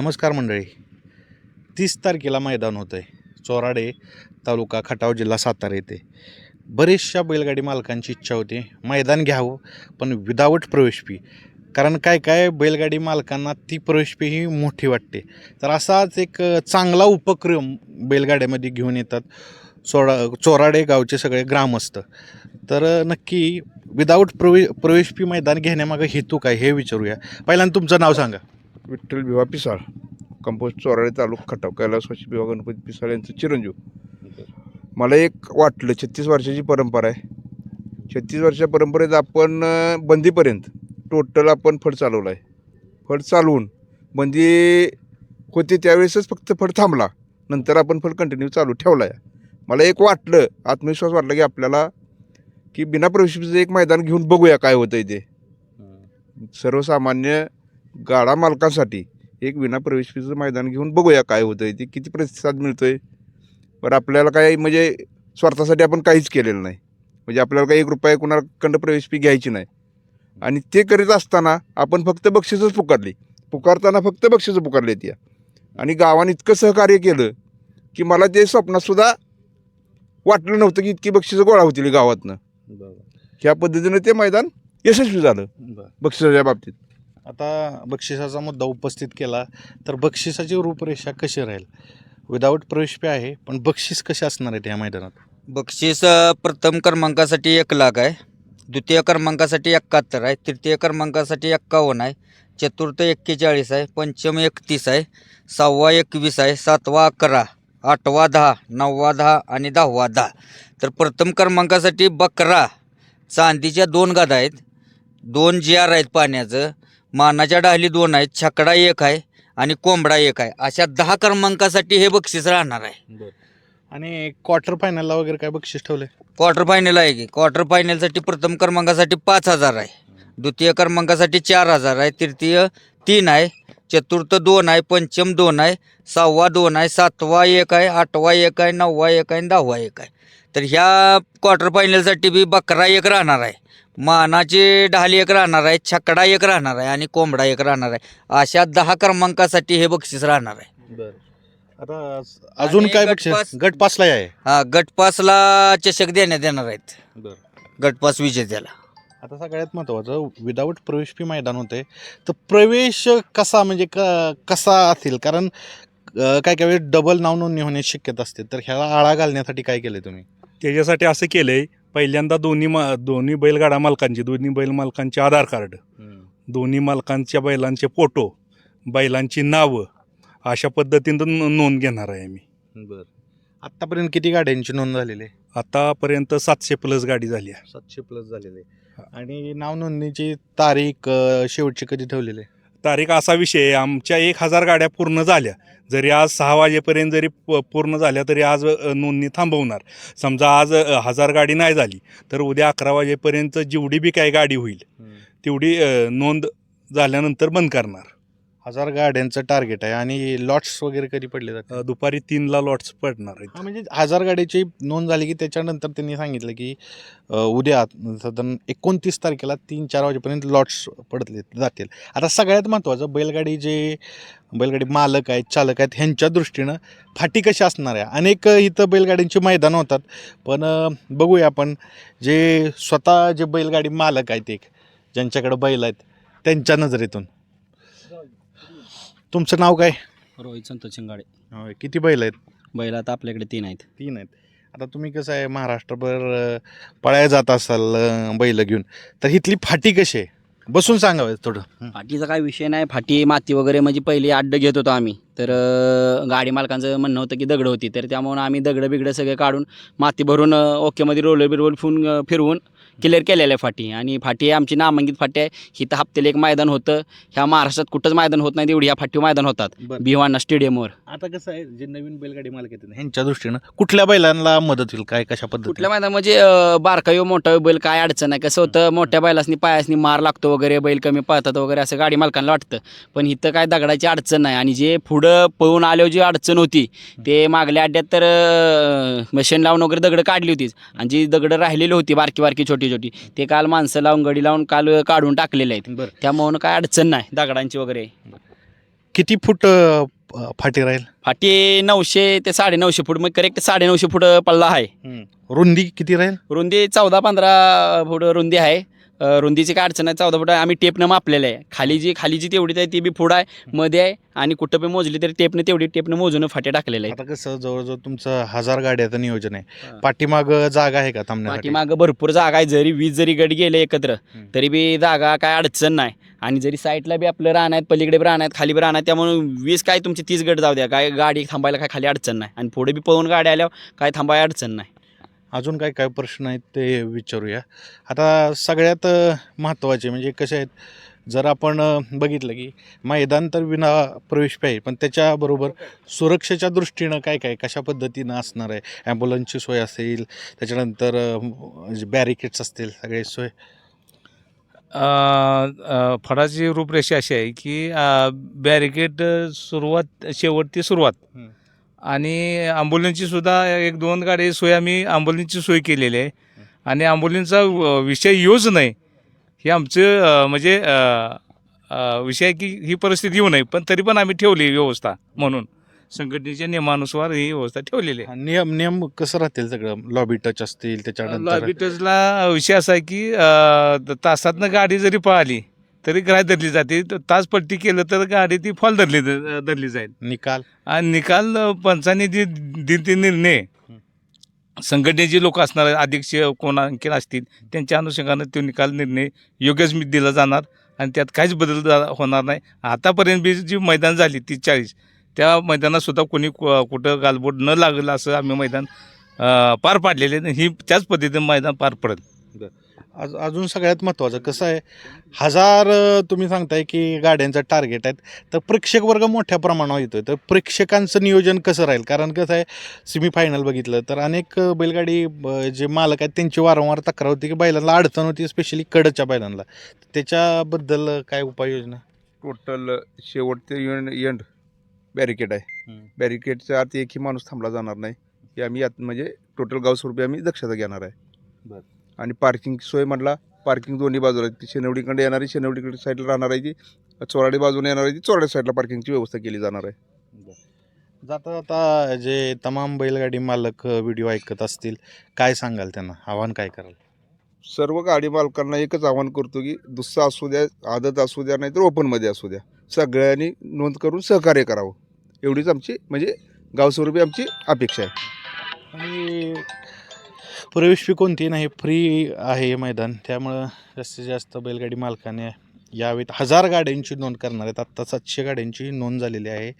नमस्कार मंडळी. तीस तारखेला मैदान होतं आहे चोराडे तालुका खटाव जिल्हा सातारा येथे बरेचशा बैलगाडी मालकांची इच्छा होती मैदान घ्यावं पण विदाऊट प्रवेश फी कारण काय काय बैलगाडी मालकांना ती प्रवेश फी ही मोठी वाटते. तर असाच एक चांगला उपक्रम बैलगाड्यामध्ये घेऊन येतात. चोरा चोराडे गावचे सगळे ग्रामस्थ. तर नक्की विदाऊट प्रवे प्रवेश फी मैदान घेण्यामागं हेतू काय हे विचारूया. पहिल्यांदा तुमचं नाव सांगा. विठ्ठल भिवा पिसाळ कंपोस्ट चोराळे तालुका खटाव कैलासवासी भिवा गणपती पिसाळ यांचं चिरंजीव. मला एक वाटलं छत्तीस वर्षाची परंपरा आहे. छत्तीस वर्षा परंपरेत आपण बंदीपर्यंत टोटल आपण फड चालवला आहे फड चालवून बंदी होती त्यावेळेसच फक्त फड थांबला. नंतर आपण फड कंटिन्यू चालू ठेवला आहे मला एक वाटलं आत्मविश्वास वाटला की आपल्याला की बिना प्रवेशाचं एक मैदान घेऊन बघूया काय होतं आहे ते सर्वसामान्य गाडा मालकांसाठी एक विना प्रवेश फीचं मैदान घेऊन बघूया काय होतं आहे ते किती प्रतिसाद मिळतो आहे बरं आपल्याला काही म्हणजे स्वार्थासाठी आपण काहीच केलेलं नाही. म्हणजे आपल्याला काही एक रुपया कुणाकडं प्रवेश फी घ्यायची नाही. आणि ते करीत असताना आपण फक्त बक्षीसच पुकारली. पुकारताना फक्त बक्षीसं पुकारली ती आणि गावाने इतकं सहकार्य केलं की मला ते स्वप्नातसुद्धा वाटलं नव्हतं की इतकी बक्षिसं गोळा होतील गावातनं. ह्या पद्धतीनं ते मैदान यशस्वी झालं. बक्षिसाच्या बाबतीत. आता बक्षिसाचा मुद्दा उपस्थित केला तर बक्षिसाची रूपरेषा कशी राहील? विदाऊट प्रवेश पे आहे पण बक्षीस कसे असणार आहेत या मैदानात? बक्षीस अ, प्रथम क्रमांकासाठी एक लाख आहे. द्वितीय क्रमांकासाठी एकाहत्तर आहे. तृतीय क्रमांकासाठी एक्कावन्न आहे. चतुर्थ एक्केचाळीस आहे. पंचम एकतीस आहे. सहावा एकवीस आहे. सातवा अकरा आठवा दहा नववा दहा आणि दहावा दहा. तर प्रथम क्रमांकासाठी बकरा चांदीच्या दोन गादा आहेत. दोन जी आर आहेत पाण्याचं. मानाच्या डाहली दोन आहेत छकडा एक आहे आणि कोंबडा एक आहे. अशा दहा क्रमांकासाठी हे बक्षीस राहणार आहे. आणि क्वार्टर फायनलला वगैरे काय बक्षीस ठेवले क्वार्टर फायनल आहे की? क्वार्टर फायनलसाठी प्रथम क्रमांकासाठी पाच हजार आहे. द्वितीय क्रमांकासाठी चार हजार आहे. तृतीय तीन आहे. चतुर्थ दोन आहे. पंचम दोन आहे. सहावा दोन आहे. सातवा एक आहे. आठवा एक आहे. नववा एक आहे. दहावा एक आहे. तर ह्या क्वार्टर फायनलसाठी बी बकरा एक राहणार आहे. मानाची ढाली एक राहणार आहे छकडा एक राहणार आहे आणि कोंबडा एक राहणार आहे. अशा दहा क्रमांकासाठी हे बक्षीस राहणार आहे. आता अजून आणि काय गट बक्षीस? पास- गट पासला आहे. हा गटपासला चषक देण्यात येणार आहेत. गटपास विजेत्याला आता सगळ्यात महत्त्वाचं विदाऊट प्रवेश फी मैदान होते तर प्रवेश कसा म्हणजे क कसा असेल? कारण अ, काय काय वेळेस डबल नाव नोंदणी होण्याची शक्यता असते. तर ह्याला आळा घालण्यासाठी काय केलं तुम्ही? त्याच्यासाठी असं केलं आहे पहिल्यांदा दोन्ही मा दोन्ही बैलगाडा मालकांचे दोन्ही बैल मालकांचे आधार कार्ड दोन्ही मालकांच्या बैलांचे फोटो बैलांची नावं अशा पद्धतीनं नोंद घेणार आहे मी बरं. आत्तापर्यंत किती गाड्यांची नोंद झालेली आहे? आतापर्यंत सातशे प्लस गाडी झाली आहे. सातशे प्लस झालेले आणि नाव नोंदणीची तारीख शेवटची कधी ठेवलेली आहे? तारीख असा विषय आमच्या एक हजार गाड्या पूर्ण झाल्या. जरी आज सहा वाजेपर्यंत जरी प- पूर्ण झाल्या तरी आज नोंदणी थांबवणार. समजा आज हजार गाडी नाही झाली तर उद्या अकरा वाजेपर्यंत जेवढी बी काही गाडी होईल तेवढी नोंद झाल्यानंतर बंद करणार. हजार गाड्यांचं टार्गेट आहे आणि लॉट्स वगैरे कधी पडले जाते अ, दुपारी तीनला लॉट्स पडणार आहेत. हा म्हणजे हजार गाड्याची नोंद झाली की त्याच्यानंतर त्यांनी सांगितलं की अ, उद्या साधारण एकोणतीस तारखेला तीन चार वाजेपर्यंत लॉट्स पडले जातील. आता सगळ्यात महत्त्वाचं बैलगाडी जे बैलगाडी मालक आहेत चालक आहेत ह्यांच्या दृष्टीनं फाटी कशी असणार आहे? अनेक इथं बैलगाड्यांची मैदानं होतात पण अ, बघूया आपण जे स्वतः जे बैलगाडी मालक आहेत एक ज्यांच्याकडे बैल आहेत त्यांच्या नजरेतून. तुमचं नाव काय? रोहित संतोष शिंगाडे. होय, किती बैल आहेत? बैल आता आपल्याकडे तीन आहेत. तीन आहेत. आता तुम्ही कसं आहे महाराष्ट्रभर अ, पळायला जात असाल अ, बैल घेऊन तर इथली फाटी कशी आहे? बसून सांगावं थोडं. हं. फाटीचा काय विषय नाही. फाटी माती वगैरे म्हणजे पहिली अड्ड घेत होतो आम्ही. तर अं, गाडी मालकांचं म्हणणं होतं की दगड होती. तर त्यामुळे आम्ही दगडं बिगडं सगळे काढून माती भरून अं, ओकेमध्ये रोलर बिरोल फिरवून क्लिअर केलेलं आहे फाटी. आणि फाटी आमची नामांकित फाटी आहे. हिथं हप्त्याला एक मैदान होतं. ह्या महाराष्ट्रात कुठंच मैदान होत नाही तेवढी ह्या फाटी मैदान होतात. बरं. भिवाना स्टेडियमवर. आता कसं आहे जे नवीन बैलगाडी मालक येतात ह्यांच्या दृष्टीनं कुठल्या बैलांना मदत होईल? काय कशा कुठल्या पद्धतीने मैदान म्हणजे अं, बारका यो मोठा बैल काय अडचण आहे? कसं होतं मोठ्या बैलासनी पायासनी मार लागतो वगैरे बैल कमी पळतात वगैरे असं गाडी मालकांना वाटतं. पण इथं काय दगडाची अडचण नाही. आणि जे पुढं पळून आल्यावर जी अडचण होती ते मागल्या अड्ड्यात तर मशीन लावून वगैरे दगडं काढली होतीच. आणि जी दगडं राहिलेली होती बारकी बारकी छोटी छोटी ते काल माणसं लावून गडी लावून काल काढून टाकलेले आहेत. बरं. त्यामुळं काय अडचण नाही दगडांची वगैरे. किती फूट अ, फाटी राहील? फाटी नऊशे ते साडे नऊशे फूट मग करेक्ट साडे नऊशे फूट पल्ला आहे. रुंदी किती राहील? रुंदी चौदा पंधरा फूट रुंदी आहे. रुंदीची काय अडचण आहे चौदा फूट आहे. आम्ही टेपनं मापलेलं आहे. खाली जी खाली जी तेवढीच आहे ती बी फूड आहे मध्ये आहे. आणि कुठं पण मोजली तरी टेपनं तेवढी टेपनं मोजून फाटे टाकलेले आता कसं जवळजवळ तुमचं हजार गाड्याचं नियोजन आहे. पाठीमाग जागा आहे का थांबण्यासाठी? पाठीमागं भरपूर जागा आहे. जरी वीस जरी गट गेले एकत्र. तरी बी जागा काय अडचण नाही. आणि जरी साईडला बी आपलं राहणार आहेत पलीकडे बी राहणार आहेत खाली बी राहणार त्यामुळे वीस काय तुमची तीस गट जाऊ द्या. काय गाडी थांबायला काय खाली अडचण नाही. आणि पुढे बी पळून गाड्या आल्यावर काय थांबायला अडचण नाही. अजून काय काय प्रश्न आहेत ते विचारूया. आता सगळ्यात महत्त्वाचे म्हणजे कसे आहेत जर आपण बघितलं की मैदान तर विना प्रवेश आहे पण त्याच्याबरोबर सुरक्षेच्या दृष्टीनं काय काय कशा पद्धतीनं असणार आहे? ॲम्ब्युलन्सची सोय असेल त्याच्यानंतर बॅरिकेड्स असतील सगळे सोय. फळाची रूपरेषा अशी आहे की बॅरिकेड सुरुवात शेवटची सुरुवात. आणि ॲम्ब्युलन्सची सुद्धा एक दोन गाडी सोय आम्ही ॲम्ब्युलन्सची सोय केलेली आहे. आणि ॲम्ब्युलन्सचा व- विषय येऊच नाही. हे आमचं म्हणजे विषय आहे की ही परिस्थिती येऊ नये पण तरी पण आम्ही ठेवली व्यवस्था म्हणून. संघटनेच्या नियमानुसार ही व्यवस्था ठेवलेली आहे. नियम नियम कसं राहतील सगळं? लॉबी टच असतील त्याच्यानंतर? लॉबी टचला विषय असा आहे की तासातनं गाडी जरी पळाली तरी ग्राह्य धरली जाते. तर तास पट्टी केलं तर गाडी ती फॉल धरली धरली जाईल. निकाल. आणि निकाल पंचांनी जे ते निर्णय. संघटनेचे लोक असणार अध्यक्ष कोण आणखीन असतील त्यांच्या अनुषंगानं तो निकाल निर्णय योग्यच मी दिला जाणार आणि त्यात काहीच बदल होणार नाही. आतापर्यंत बी जी मैदान झाली तीस चाळीस त्या मैदानात सुद्धा कोणी कुठं गालबोट न लागलं असं आम्ही मैदान पार पाडलेले ही त्याच पद्धतीने मैदान पार पडेल. अज अजून सगळ्यात महत्त्वाचं कसं आहे हजार तुम्ही सांगताय की गाड्यांचं टार्गेट आहेत तर प्रेक्षक वर्ग मोठ्या प्रमाणावर येतोय. तर प्रेक्षकांचं नियोजन कसं राहील? कारण कसं आहे सेमीफायनल बघितलं तर अनेक बैलगाडी जे मालक आहेत त्यांची वारंवार तक्रार होती की बैलांना अडचण होती स्पेशली कडच्या बैलांना. त्याच्याबद्दल काय उपाययोजना? टोटल शेवटचे एंड एंड बॅरिकेड आहे. बॅरिकेडच्या आत एकही माणूस थांबला जाणार नाही. हे आम्ही यात म्हणजे टोटल गाव स्वरूपी आम्ही दक्षता घेणार आहे. बरं. आणि पार्किंग सोय म्हटला पार्किंग दोन्ही बाजूला आहे. ती शेनवडीकडे येणारी शेनवडीकडे साईडला राहणार आहे ती. चोराडी बाजूने येणार आहे ती. चोराडी साईडला पार्किंगची व्यवस्था केली जाणार आहे. जाता जाता जे तमाम बैलगाडी मालक व्हिडिओ ऐकत असतील काय सांगाल त्यांना? आव्हान काय कराल? सर्व गाडी मालकांना एकच आवाहन करतो की दुसरा असू द्या आदत असू द्या नाहीतर ओपनमध्ये असू द्या. सगळ्यांनी नोंद करून सहकार्य करावं. एवढीच आमची म्हणजे गावस्वरूपी आमची अपेक्षा आहे. आणि प्रवेश फी कोणती? नाही फ्री आहे हे मैदान. त्यामुळं जास्तीत जास्त बैलगाडी मालकाने यावेत हजार गाड्यांची नोंद करणार आहेत. आत्ता सातशे गाड्यांची नोंद झालेली आहे.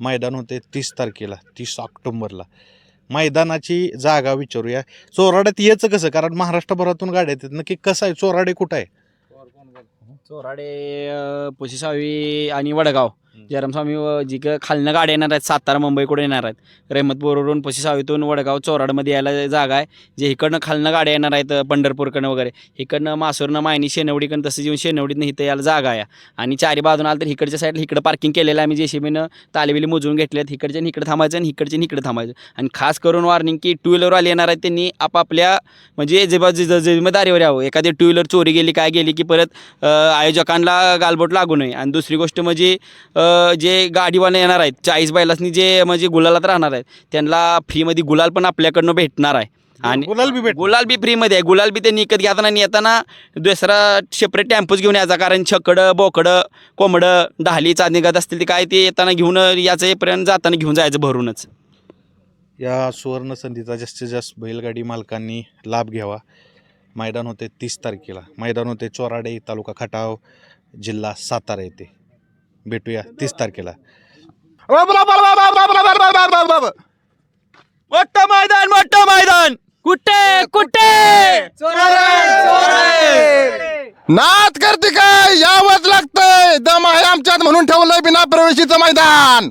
मैदान होते तीस तारखेला तीस ऑक्टोंबरला. मैदानाची जागा विचारूया. चोराड्यात यायचं कसं? कारण महाराष्ट्रभरातून गाड्या येतात. नक्की कसं आहे? चोराडे कुठं आहे? चोराडे पोशिसावी आणि वडगाव. जयरामस्वामी व जी खालनं गाड्या येणार आहेत सातारा मुंबईकडून येणार आहेत. रेहमतपूरवरून पुशीसावीतून वडगाव चोराडमध्ये यायला जागा आहे. जे इकडनं खालनं गाड्या येणार आहेत पंढरपूरकडनं वगैरे. इकडनं मासूरनं मायनी शेनवडीकडनं तसं येऊन शेनवडीतनं इथं यायला जागा आहे. आणि चारी बाजून आलं तर इकडच्या साईडला इकडं पार्किंग केलेलं आहे. आम्ही जेसीबीनं तालेबिली मोजून घेतले आहेत इकडच्या इकडे थांबायचं आणि इकडच्या इकडे थांबायचं. आणि खास करून वॉर्निंग की टू व्हीलरवाले येणार आहेत त्यांनी आपापल्या म्हणजे जेव्हा जि- जिम्मेदारीवर यावं. एखादी टू व्हीलर चोरी गेली काय गेली की परत आयोजकांना गालबोट लागू नये. आणि दुसरी गोष्ट म्हणजे जे गाडीवाले येणार आहेत चाळीस बैलासनी जे म्हणजे गुलालात राहणार आहेत त्यांना फ्रीमध्ये गुलाल पण आपल्याकडनं भेटणार आहे. आणि गुलाल बी भेट गुलाल बी फ्रीमध्ये आहे. गुलाल बी त्यांनी विकत घेताना आणि येताना दुसरा सेपरेट टेम्पोच घेऊन यायचा कारण छकडं बोकडं कोंबडं ढाली निघत असतील ते काय ते येताना घेऊन याचं येपर्यंत जाताना घेऊन जायचं भरूनच. या सुवर्ण संधीचा जास्तीत जास्त बैलगाडी मालकांनी लाभ घ्यावा. मैदान होते तीस तारखेला. मैदान होते चोराडे तालुका खटाव जिल्हा सातारा येथे. भेटूया तीस तारखेला मोठं मैदान मोठं मैदान कुठे कुठे नाच करते काय यावंच लागतंय दम आहे आमच्यात म्हणून ठेवलंय बिना प्रवेशीचं मैदान